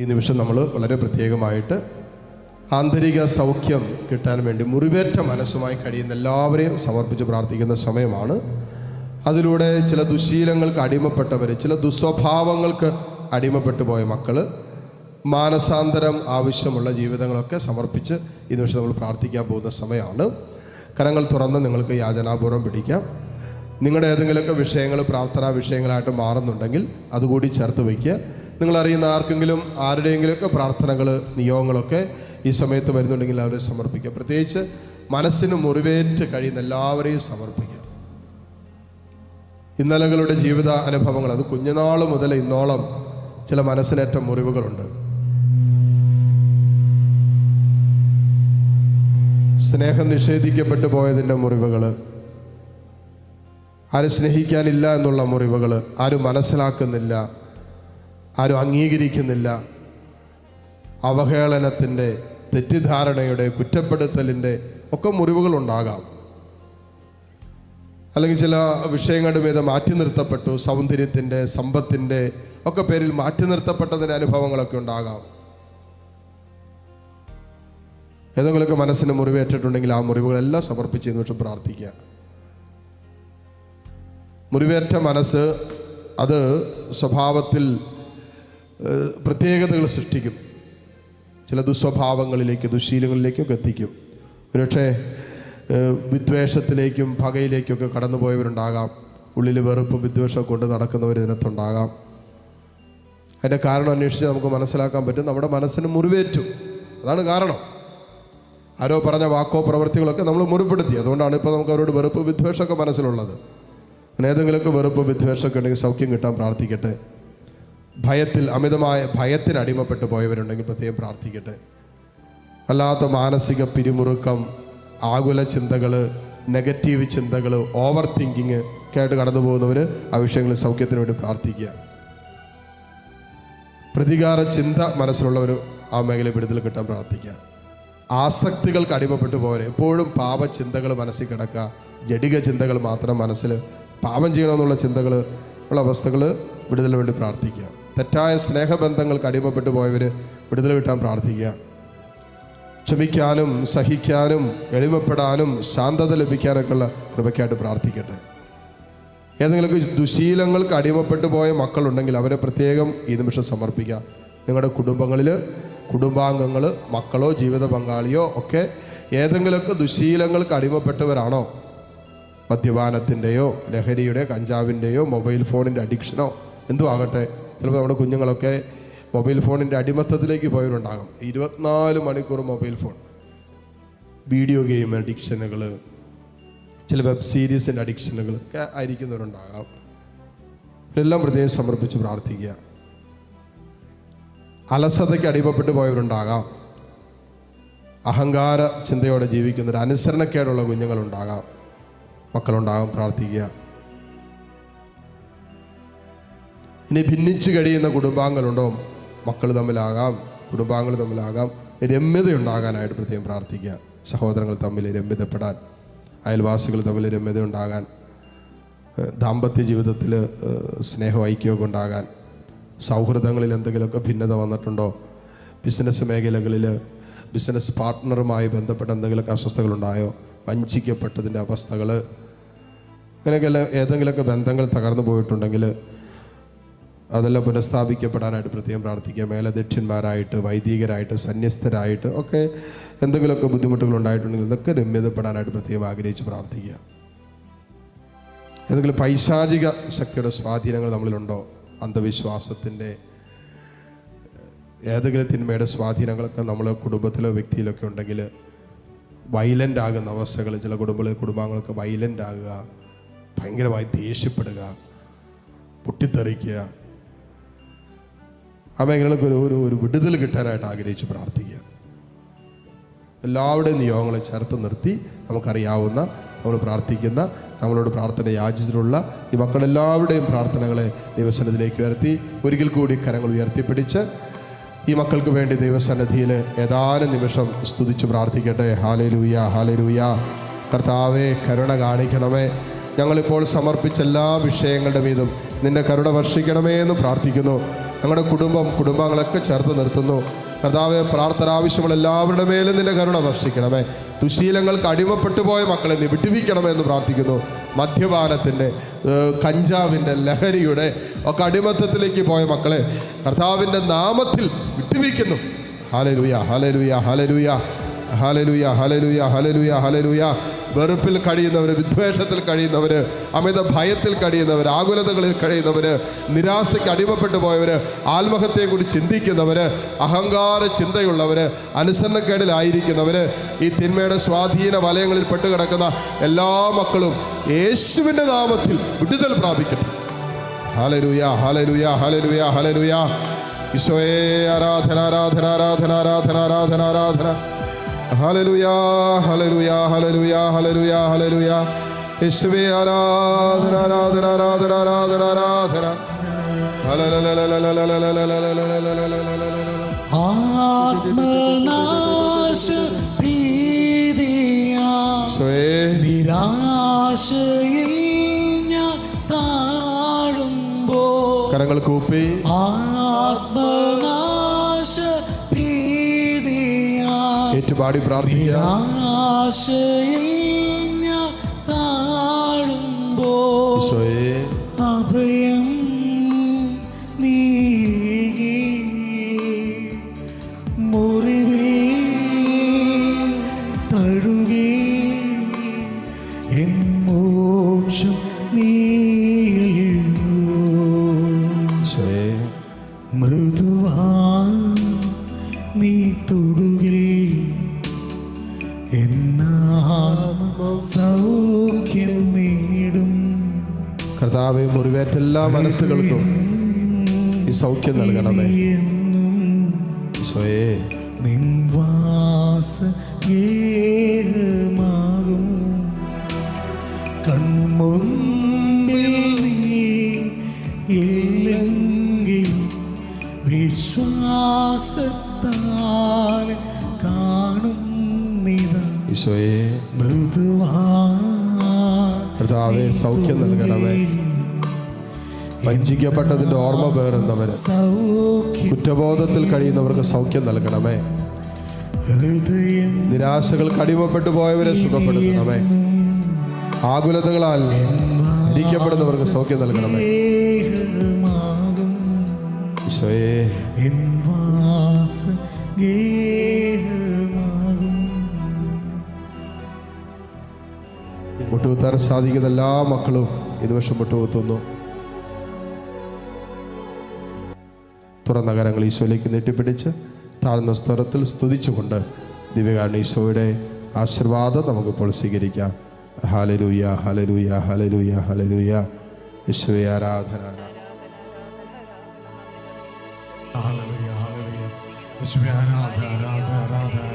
ഈ നിമിഷം നമ്മൾ വളരെ പ്രത്യേകമായിട്ട് ആന്തരിക സൗഖ്യം കിട്ടാൻ വേണ്ടി മുറിവേറ്റ മനസ്സുമായി കഴിയുന്ന എല്ലാവരെയും സമർപ്പിച്ച് പ്രാർത്ഥിക്കുന്ന സമയമാണ്. അതിലൂടെ ചില ദുശീലങ്ങൾക്ക് അടിമപ്പെട്ടവർ ചില ദുസ്വഭാവങ്ങൾക്ക് അടിമപ്പെട്ടു പോയ മക്കൾ മാനസാന്തരം ആവശ്യമുള്ള ജീവിതങ്ങളൊക്കെ സമർപ്പിച്ച് ഈ നിമിഷം നമ്മൾ പ്രാർത്ഥിക്കാൻ പോകുന്ന സമയമാണ്. കരങ്ങൾ തുറന്ന് നിങ്ങൾക്ക് യാചനാപൂർവം പിടിക്കാം. നിങ്ങളുടെ ഏതെങ്കിലുമൊക്കെ വിഷയങ്ങൾ പ്രാർത്ഥനാ വിഷയങ്ങളായിട്ട് മാറുന്നുണ്ടെങ്കിൽ അതുകൂടി ചേർത്ത് വയ്ക്കുക. നിങ്ങളറിയുന്ന ആർക്കെങ്കിലും ആരുടെയെങ്കിലുമൊക്കെ പ്രാർത്ഥനകൾ നിയോഗങ്ങളൊക്കെ ഈ സമയത്ത് വരുന്നുണ്ടെങ്കിൽ അവരെ സമർപ്പിക്കുക. പ്രത്യേകിച്ച് മനസ്സിന് മുറിവേറ്റ് കഴിയുന്ന എല്ലാവരെയും സമർപ്പിക്കുക. ഇന്നലകളുടെ ജീവിത അനുഭവങ്ങൾ അത് കുഞ്ഞുനാൾ മുതൽ ഇന്നോളം ചില മനസ്സിനേറ്റ മുറിവുകളുണ്ട്. സ്നേഹം നിഷേധിക്കപ്പെട്ടു പോയതിന്റെ മുറിവുകൾ ആരും സ്നേഹിക്കാനില്ല എന്നുള്ള മുറിവുകൾ ആരും മനസ്സിലാക്കുന്നില്ല. ആരും അംഗീകരിക്കുന്നില്ല. അവഹേളനത്തിന്റെ തെറ്റിദ്ധാരണയുടെ കുറ്റപ്പെടുത്തലിന്റെ ഒക്കെ മുറിവുകളുണ്ടാകാം അല്ലെങ്കിൽ ചില വിഷയങ്ങളുടെ മീതെ മാറ്റി നിർത്തപ്പെട്ടു. സൗന്ദര്യത്തിന്റെ സമ്പത്തിന്റെ ഒക്കെ പേരിൽ മാറ്റി നിർത്തപ്പെട്ടതിന്റെ അനുഭവങ്ങളൊക്കെ ഉണ്ടാകാം. ഏതെങ്കിലുമൊക്കെ മനസ്സിന് മുറിവേറ്റിട്ടുണ്ടെങ്കിൽ ആ മുറിവുകളെല്ലാം സമർപ്പിച്ച് പക്ഷെ പ്രാർത്ഥിക്കുക. മുറിവേറ്റ മനസ്സ് അത് സ്വഭാവത്തിൽ പ്രത്യേകതകൾ സൃഷ്ടിക്കും. ചില ദുസ്വഭാവങ്ങളിലേക്ക് ദുശീലങ്ങളിലേക്കൊക്കെ എത്തിക്കും. ഒരുപക്ഷെ വിദ്വേഷത്തിലേക്കും പകയിലേക്കൊക്കെ കടന്നുപോയവരുണ്ടാകാം. ഉള്ളിൽ വെറുപ്പ് വിദ്വേഷം കൊണ്ട് നടക്കുന്നവർ ഇതിനകത്തുണ്ടാകാം. അതിന്റെ കാരണം അന്വേഷിച്ച് നമുക്ക് മനസ്സിലാക്കാൻ പറ്റും. നമ്മുടെ മനസ്സിന് മുറിവേറ്റു. അതാണ് കാരണം. ആരോ പറഞ്ഞ വാക്കോ പ്രവൃത്തികളൊക്കെ നമ്മൾ മുറിപ്പെടുത്തി. അതുകൊണ്ടാണ് ഇപ്പോൾ നമുക്ക് അവരോട് വെറുപ്പ് വിദ്വേഷമൊക്കെ മനസ്സിലുള്ളത്. അങ്ങനെ ഏതെങ്കിലുമൊക്കെ വെറുപ്പ് വിദ്വേഷമൊക്കെ ഉണ്ടെങ്കിൽ സൗഖ്യം കിട്ടാൻ പ്രാർത്ഥിക്കട്ടെ. ഭയത്തിൽ അമിതമായ ഭയത്തിന് അടിമപ്പെട്ടു പോയവരുണ്ടെങ്കിൽ പ്രത്യേകം പ്രാർത്ഥിക്കട്ടെ. അല്ലാത്ത മാനസിക പിരിമുറുക്കം ആകുല ചിന്തകൾ നെഗറ്റീവ് ചിന്തകൾ ഓവർ തിങ്കിങ് ഒക്കെ ആയിട്ട് കടന്നു പോകുന്നവർ ആ വിഷയങ്ങളിൽ സൗഖ്യത്തിന് വേണ്ടി പ്രാർത്ഥിക്കുക. പ്രതികാര ചിന്ത മനസ്സിലുള്ളവർ ആ മേഖല വിടുതൽ കിട്ടാൻ പ്രാർത്ഥിക്കുക. ആസക്തികൾക്ക് അടിമപ്പെട്ടു പോരെ എപ്പോഴും പാപചിന്തകൾ മനസ്സിൽ കിടക്കുക. ജടിക ചിന്തകൾ മാത്രം മനസ്സിൽ പാപം ചെയ്യണമെന്നുള്ള ചിന്തകൾ ഉള്ള അവസ്ഥകൾ വിടുതലിന് വേണ്ടി പ്രാർത്ഥിക്കുക. തെറ്റായ സ്നേഹബന്ധങ്ങൾക്ക് അടിമപ്പെട്ടു പോയവർ വിടുതൽ കിട്ടാൻ പ്രാർത്ഥിക്കുക. ക്ഷമിക്കാനും സഹിക്കാനും എളിമപ്പെടാനും ശാന്തത ലഭിക്കാനൊക്കെ ഉള്ള കൃപയ്ക്കായിട്ട് പ്രാർത്ഥിക്കട്ടെ. ഏതെങ്കിലും ദുശീലങ്ങൾക്ക് അടിമപ്പെട്ടു പോയ മക്കളുണ്ടെങ്കിൽ അവരെ പ്രത്യേകം ഈ നിമിഷം സമർപ്പിക്കുക. നിങ്ങളുടെ കുടുംബങ്ങളിൽ കുടുംബാംഗങ്ങൾ മക്കളോ ജീവിത പങ്കാളിയോ ഒക്കെ ഏതെങ്കിലുമൊക്കെ ദുശീലങ്ങൾക്ക് അടിമപ്പെട്ടവരാണോ? മദ്യപാനത്തിന്റെയോ ലഹരിയുടെ കഞ്ചാവിന്റെയോ മൊബൈൽ ഫോണിന്റെ അഡിക്ഷനോ എന്തോ ആകട്ടെ. ചിലപ്പോൾ നമ്മുടെ കുഞ്ഞുങ്ങളൊക്കെ മൊബൈൽ ഫോണിന്റെ അടിമത്തത്തിലേക്ക് പോയവരുണ്ടാകും. ഇരുപത്തിനാല് മണിക്കൂർ മൊബൈൽ ഫോൺ. വീഡിയോ ഗെയിം അഡിക്ഷനുകൾ ചില വെബ് സീരീസിന്റെ അഡിക്ഷനുകൾ ഒക്കെ ആയിരിക്കുന്നവരുണ്ടാകാം. എല്ലാം പ്രത്യേകം സമർപ്പിച്ച് പ്രാർത്ഥിക്കുക. അലസതയ്ക്ക് അടിമപ്പെട്ടു പോയവരുണ്ടാകാം. അഹങ്കാര ചിന്തയോടെ ജീവിക്കുന്ന ഒരു അനുസരണക്കേടുള്ള കുഞ്ഞുങ്ങളുണ്ടാകാം. മക്കളുണ്ടാകാം പ്രാർത്ഥിക്കുക. ഇനി ഭിന്നിച്ചു കഴിയുന്ന കുടുംബാംഗങ്ങളുണ്ടോ? മക്കൾ തമ്മിലാകാം കുടുംബാംഗങ്ങൾ തമ്മിലാകാം. രമ്യതയുണ്ടാകാനായിട്ട് പ്രത്യേകം പ്രാർത്ഥിക്കുക. സഹോദരങ്ങൾ തമ്മിൽ രമ്യതപ്പെടാൻ അയൽവാസികൾ തമ്മിൽ രമ്യത ഉണ്ടാകാൻ ദാമ്പത്യ ജീവിതത്തിൽ സ്നേഹം ഐക്യമൊക്കെ ഉണ്ടാകാൻ സൗഹൃദങ്ങളിൽ എന്തെങ്കിലുമൊക്കെ ഭിന്നത വന്നിട്ടുണ്ടോ? ബിസിനസ് മേഖലകളിൽ ബിസിനസ് പാർട്ട്ണറുമായി ബന്ധപ്പെട്ട എന്തെങ്കിലുമൊക്കെ അസ്വസ്ഥകളുണ്ടായോ വഞ്ചിക്കപ്പെട്ടതിന്റെ അവസ്ഥകൾ അങ്ങനെയൊക്കെ ഏതെങ്കിലുമൊക്കെ ബന്ധങ്ങൾ തകർന്നു പോയിട്ടുണ്ടെങ്കിൽ അതെല്ലാം പുനഃസ്ഥാപിക്കപ്പെടാനായിട്ട് പ്രത്യേകം പ്രാർത്ഥിക്കുക. മേലധ്യക്ഷന്മാരായിട്ട് വൈദികരായിട്ട് സന്യസ്തരായിട്ട് ഒക്കെ എന്തെങ്കിലുമൊക്കെ ബുദ്ധിമുട്ടുകൾ ഉണ്ടായിട്ടുണ്ടെങ്കിൽ ഇതൊക്കെ രമ്യതപ്പെടാനായിട്ട് പ്രത്യേകം ആഗ്രഹിച്ച് പ്രാർത്ഥിക്കുക. ഏതെങ്കിലും പൈശാചിക ശക്തിയുടെ സ്വാധീനങ്ങൾ നമ്മളിലുണ്ടോ? അന്ധവിശ്വാസത്തിന്റെ ഏതെങ്കിലും തിന്മയുടെ സ്വാധീനങ്ങളൊക്കെ നമ്മളെ കുടുംബത്തിലോ വ്യക്തിയിലൊക്കെ ഉണ്ടെങ്കിൽ വൈലന്റ് ആകുന്ന അവസ്ഥകൾ ചില കുടുംബങ്ങളിൽ കുടുംബാംഗങ്ങളൊക്കെ വൈലന്റ് ആകുക ഭയങ്കരമായി ദേഷ്യപ്പെടുക പൊട്ടിത്തെറിക്കുക ആ മേഖലകൾക്ക് ഒരു ഒരു ഒരു വിടുതൽ കിട്ടാനായിട്ട് ആഗ്രഹിച്ച് പ്രാർത്ഥിക്കുക. എല്ലാവരുടെയും നിയോഗങ്ങളെ ചേർത്ത് നിർത്തി നമുക്കറിയാവുന്ന നമ്മൾ പ്രാർത്ഥിക്കുന്ന നമ്മളോട് പ്രാർത്ഥന യാചിച്ചിട്ടുള്ള ഈ മക്കളെല്ലാവരുടെയും പ്രാർത്ഥനകളെ ദൈവസന്നിധിയിലേക്ക് ഉയർത്തി ഒരിക്കൽ കൂടി കരങ്ങൾ ഉയർത്തിപ്പിടിച്ച് ഈ മക്കൾക്ക് വേണ്ടി ദൈവസന്നിധിയിൽ ഏതാനും നിമിഷം സ്തുതിച്ച് പ്രാർത്ഥിക്കട്ടെ. ഹാലലൂയ ഹാലലൂയ കർത്താവേ കരുണ കാണിക്കണമേ. ഞങ്ങളിപ്പോൾ സമർപ്പിച്ച എല്ലാ വിഷയങ്ങളുടെ മീതും നിന്റെ കരുണ വർഷിക്കണമേ എന്ന് പ്രാർത്ഥിക്കുന്നു. ഞങ്ങളുടെ കുടുംബം കുടുംബങ്ങളൊക്കെ ചേർത്ത് നിർത്തുന്നു. കർത്താവ് പ്രാർത്ഥന ആവശ്യമുള്ള എല്ലാവരുടെ മേലും നിന്റെ കരുണ വർഷിക്കണമേ. ദുശീലങ്ങൾക്ക് അടിമപ്പെട്ടു പോയ മക്കളെ നീ പ്രാർത്ഥിക്കുന്നു. മദ്യപാനത്തിന്റെ കഞ്ചാവിന്റെ ലഹരിയുടെ ഒക്കെ അടിമത്തത്തിലേക്ക് പോയ മക്കളെ കർത്താവിന്റെ നാമത്തിൽ വിട്ടുവീക്കുന്നു. ഹാലലുയ ഹാലലുയ ഹാലലുയ ഹാലലുയ ഹാലലുയ ഹാലലുയ ഹാലലുയ വെറുപ്പിൽ കഴിയുന്നവർ വിദ്വേഷത്തിൽ കഴിയുന്നവർ അമിത ഭയത്തിൽ കഴിയുന്നവർ ആകുലതകളിൽ കഴിയുന്നവർ നിരാശയ്ക്ക് അടിമപ്പെട്ടു പോയവർ ആത്മഹത്യയെക്കുറിച്ച് ചിന്തിക്കുന്നവർ അഹങ്കാര ചിന്തയുള്ളവർ അനുസരണക്കേടിലായിരിക്കുന്നവർ ഈ തിന്മയുടെ സ്വാധീന വലയങ്ങളിൽ പെട്ടുകിടക്കുന്ന എല്ലാ മക്കളും യേശുവിന്റെ നാമത്തിൽ വിടുതൽ പ്രാപിക്കട്ടെ. ഹലരുയ ഹലരുയ ഹലരുയ ഹലരുയ ഈശോയെ ആരാധന ആരാധന ആരാധന ആരാധന ആരാധന ആരാധന. Hallelujah hallelujah hallelujah hallelujah hallelujah യേശുവേ ആരാധന ആരാധന ആരാധന ആരാധന ആരാധന. ആത്മനാശ പ്രീതിയാ നിരാശ എഴുന്നേറ്റ് പാടി പ്രാർത്ഥിക്കുക അഭയ സൗഖ്യം നേടും കർത്താവെ മുറിവേറ്റ എല്ലാ മനസ്സുകൾക്കും ഈ സൗഖ്യം നൽകണമേ. ഈശോയെ. നിൻവാസ കർത്താവെ സൗഖ്യം നൽകണമേ. വഞ്ചിക്കപ്പെട്ടതിന്റെ ഓർമ്മ പേറുന്നവര് സൗഖ്യ കുറ്റബോധത്തിൽ കഴിയുന്നവർക്ക് സൗഖ്യം നൽകണമേ. നിരാശകൾ അടിമപ്പെട്ടു പോയവരെ സുഖപ്പെടുത്തണമേ. ആകുലതകളാൽ ഭരിക്കപ്പെടുന്നവർക്ക് സൗഖ്യം നൽകണമേ. മുട്ടുകുത്താൻ സാധിക്കുന്ന എല്ലാ മക്കളും ഈ നിമിഷം മുട്ടുകുത്തുന്നു തുറന്ന കരങ്ങൾ ഈശോയിലേക്ക് നീട്ടിപ്പിടിച്ച് താഴ്ന്ന സ്ഥലത്തിൽ സ്തുതിച്ചുകൊണ്ട് ദിവ്യകാരണ ഈശോയുടെ ആശീർവാദം നമുക്കിപ്പോൾ സ്വീകരിക്കാം. ഹലലൂയ ഹലലൂയ ഹലലൂയ ഹലലൂയ ഈശോയെ ആരാധന ആരാധന ആരാധന ആരാധന.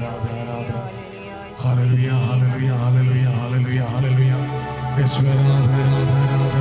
Hallelujah, hallelujah, hallelujah, hallelujah, hallelujah. Yes, we are, we are, we are.